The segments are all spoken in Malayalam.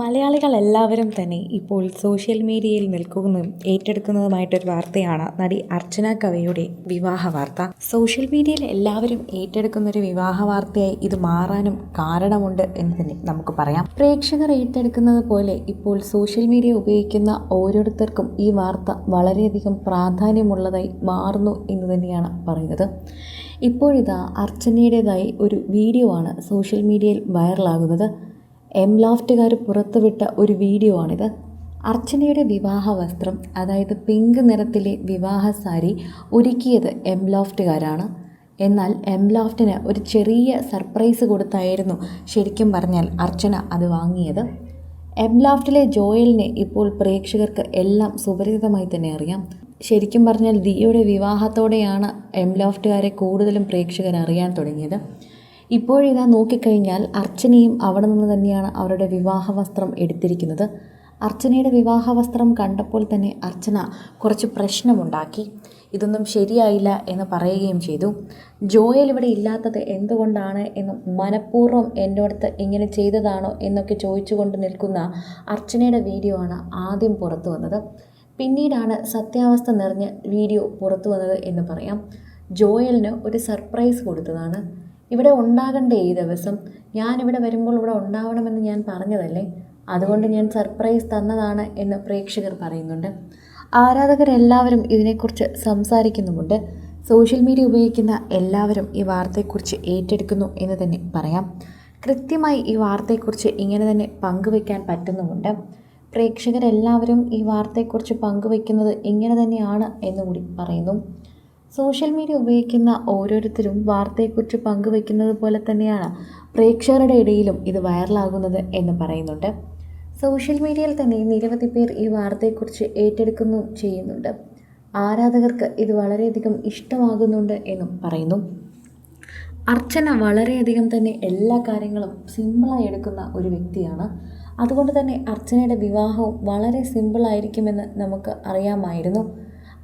മലയാളികൾ എല്ലാവരും തന്നെ ഇപ്പോൾ സോഷ്യൽ മീഡിയയിൽ നിൽക്കുന്നതും ഏറ്റെടുക്കുന്നതുമായിട്ടൊരു വാർത്തയാണ് നടി അർച്ചന കവയുടെ വിവാഹ വാർത്ത. സോഷ്യൽ മീഡിയയിൽ എല്ലാവരും ഏറ്റെടുക്കുന്ന ഒരു വിവാഹ വാർത്തയായി ഇത് മാറാനും കാരണമുണ്ട് എന്ന് തന്നെ നമുക്ക് പറയാം. പ്രേക്ഷകർ ഏറ്റെടുക്കുന്നത് പോലെ ഇപ്പോൾ സോഷ്യൽ മീഡിയ ഉപയോഗിക്കുന്ന ഓരോരുത്തർക്കും ഈ വാർത്ത വളരെയധികം പ്രാധാന്യമുള്ളതായി മാറുന്നു എന്ന് തന്നെയാണ് പറയുന്നത്. ഇപ്പോഴിതാ അർച്ചനയുടേതായി ഒരു വീഡിയോ ആണ് സോഷ്യൽ മീഡിയയിൽ വൈറലാകുന്നത്. എം ലാഫ്റ്റുകാർ പുറത്തുവിട്ട ഒരു വീഡിയോ ആണിത്. അർച്ചനയുടെ വിവാഹ വസ്ത്രം അതായത് പിങ്ക് നിറത്തിലെ വിവാഹ സാരി ഒരുക്കിയത് എം ലാഫ്റ്റുകാരാണ്. എന്നാൽ എം ലാഫ്റ്റിന് ഒരു ചെറിയ സർപ്രൈസ് കൊടുത്തായിരുന്നു ശരിക്കും പറഞ്ഞാൽ അർച്ചന അത് വാങ്ങിയത്. എം ലോഫ്റ്റിലെ ജോയലിനെ ഇപ്പോൾ പ്രേക്ഷകർക്ക് എല്ലാം സുപരിചിതമായി തന്നെ അറിയാം. ശരിക്കും പറഞ്ഞാൽ ദിയുടെ വിവാഹത്തോടെയാണ് എം ലോഫ്റ്റുകാരെ കൂടുതലും പ്രേക്ഷകർ അറിയാൻ തുടങ്ങിയത്. ഇപ്പോഴിതാ നോക്കിക്കഴിഞ്ഞാൽ അർച്ചനയും അവിടെ നിന്ന് തന്നെയാണ് അവരുടെ വിവാഹ വസ്ത്രം എടുത്തിരിക്കുന്നത്. അർച്ചനയുടെ വിവാഹ വസ്ത്രം കണ്ടപ്പോൾ തന്നെ അർച്ചന കുറച്ച് പ്രശ്നമുണ്ടാക്കി. ഇതൊന്നും ശരിയായില്ല എന്ന് പറയുകയും ചെയ്തു. ജോയൽ ഇവിടെ ഇല്ലാത്തത് എന്തുകൊണ്ടാണ് എന്നും മനഃപൂർവം എന്റെ അടുത്ത് ഇങ്ങനെ ചെയ്തതാണോ എന്നൊക്കെ ചോദിച്ചുകൊണ്ട് നിൽക്കുന്ന അർച്ചനയുടെ വീഡിയോ ആണ് ആദ്യം പുറത്തു വന്നത്. പിന്നീടാണ് സത്യാവസ്ഥ നിറഞ്ഞ വീഡിയോ പുറത്തു വന്നത് എന്ന് പറയാം. ജോയലിന് ഒരു സർപ്രൈസ് കൊടുത്തതാണ്. ഇവിടെ ഉണ്ടാകണ്ടേ ഈ ദിവസം? ഞാനിവിടെ വരുമ്പോൾ ഇവിടെ ഉണ്ടാവണമെന്ന് ഞാൻ പറഞ്ഞതല്ലേ? അതുകൊണ്ട് ഞാൻ സർപ്രൈസ് തന്നതാണ് എന്ന് പ്രേക്ഷകർ പറയുന്നുണ്ട്. ആരാധകരെല്ലാവരും ഇതിനെക്കുറിച്ച് സംസാരിക്കുന്നുമുണ്ട്. സോഷ്യൽ മീഡിയ ഉപയോഗിക്കുന്ന എല്ലാവരും ഈ വാർത്തയെക്കുറിച്ച് ഏറ്റെടുക്കുന്നു എന്ന് തന്നെ പറയാം. കൃത്യമായി ഈ വാർത്തയെക്കുറിച്ച് ഇങ്ങനെ തന്നെ പങ്കുവയ്ക്കാൻ പറ്റുന്നുമുണ്ട്. പ്രേക്ഷകരെല്ലാവരും ഈ വാർത്തയെക്കുറിച്ച് പങ്കുവയ്ക്കുന്നത് ഇങ്ങനെ തന്നെയാണ് എന്നുകൂടി പറയുന്നു. സോഷ്യൽ മീഡിയ ഉപയോഗിക്കുന്ന ഓരോരുത്തരും വാർത്തയെക്കുറിച്ച് പങ്കുവയ്ക്കുന്നത് പോലെ തന്നെയാണ് പ്രേക്ഷകരുടെ ഇടയിലും ഇത് വൈറലാകുന്നത് എന്ന് പറയുന്നുണ്ട്. സോഷ്യൽ മീഡിയയിൽ തന്നെ നിരവധി പേർ ഈ വാർത്തയെക്കുറിച്ച് ഏറ്റെടുക്കുന്നു ചെയ്യുന്നുണ്ട്. ആരാധകർക്ക് ഇത് വളരെയധികം ഇഷ്ടമാകുന്നുണ്ട് എന്നും പറയുന്നു. അർച്ചന വളരെയധികം തന്നെ എല്ലാ കാര്യങ്ങളും സിമ്പിളായി എടുക്കുന്ന ഒരു വ്യക്തിയാണ്. അതുകൊണ്ട് തന്നെ അർച്ചനയുടെ വിവാഹവും വളരെ സിമ്പിളായിരിക്കുമെന്ന് നമുക്ക് അറിയാമായിരുന്നു.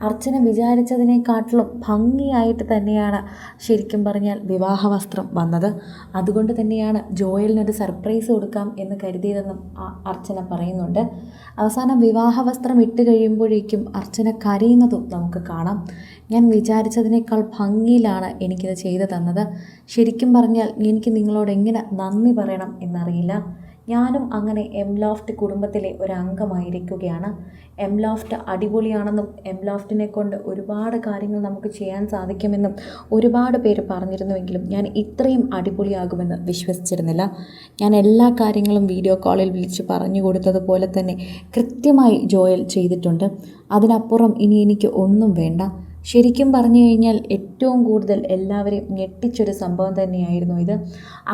അർച്ചന വിചാരിച്ചതിനെക്കാട്ടിലും ഭംഗിയായിട്ട് തന്നെയാണ് ശരിക്കും പറഞ്ഞാൽ വിവാഹ വസ്ത്രം വന്നത്. അതുകൊണ്ട് തന്നെയാണ് ജോയലിനൊരു സർപ്രൈസ് കൊടുക്കാം എന്ന് കരുതിയതെന്നും അർച്ചന പറയുന്നുണ്ട്. അവസാനം വിവാഹ വസ്ത്രം ഇട്ട് കഴിയുമ്പോഴേക്കും അർച്ചന കരയുന്നതും നമുക്ക് കാണാം. ഞാൻ വിചാരിച്ചതിനേക്കാൾ ഭംഗിയിലാണ് എനിക്കിത് ചെയ്തു തന്നത്. ശരിക്കും പറഞ്ഞാൽ എനിക്ക് നിങ്ങളോട് എങ്ങനെ നന്ദി പറയണം എന്നറിയില്ല. ഞാനും അങ്ങനെ എം ലോഫ്റ്റ് കുടുംബത്തിലെ ഒരു അംഗമായിരിക്കുകയാണ് എം ലോഫ്റ്റ് അടിപൊളിയാണെന്നും എം ലോഫ്റ്റിനെ കൊണ്ട് ഒരുപാട് കാര്യങ്ങൾ നമുക്ക് ചെയ്യാൻ സാധിക്കുമെന്നും ഒരുപാട് പേര് പറഞ്ഞിരുന്നുവെങ്കിലും ഞാൻ ഇത്രയും അടിപൊളിയാകുമെന്ന് വിശ്വസിച്ചിരുന്നില്ല. ഞാൻ എല്ലാ കാര്യങ്ങളും വീഡിയോ കോളിൽ വിളിച്ച് പറഞ്ഞു കൊടുത്തതുപോലെ തന്നെ കൃത്യമായി ജോയൽ ചെയ്തിട്ടുണ്ട്. അതിനപ്പുറം ഇനി എനിക്ക് ഒന്നും വേണ്ട. ശരിക്കും പറഞ്ഞു കഴിഞ്ഞാൽ ഏറ്റവും കൂടുതൽ എല്ലാവരെയും ഞെട്ടിച്ചൊരു സംഭവം തന്നെയായിരുന്നു ഇത്.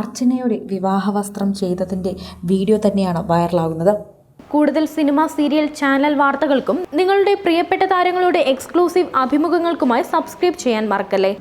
അർച്ചനയുടെ വിവാഹ വസ്ത്രം ചെയ്തതിന്റെ വീഡിയോ തന്നെയാണ് വൈറലാകുന്നത്. കൂടുതൽ സിനിമ സീരിയൽ ചാനൽ വാർത്തകൾക്കും നിങ്ങളുടെ പ്രിയപ്പെട്ട താരങ്ങളുടെ എക്സ്ക്ലൂസീവ് അഭിമുഖങ്ങൾക്കുമായി സബ്സ്ക്രൈബ് ചെയ്യാൻ മറക്കല്ലേ?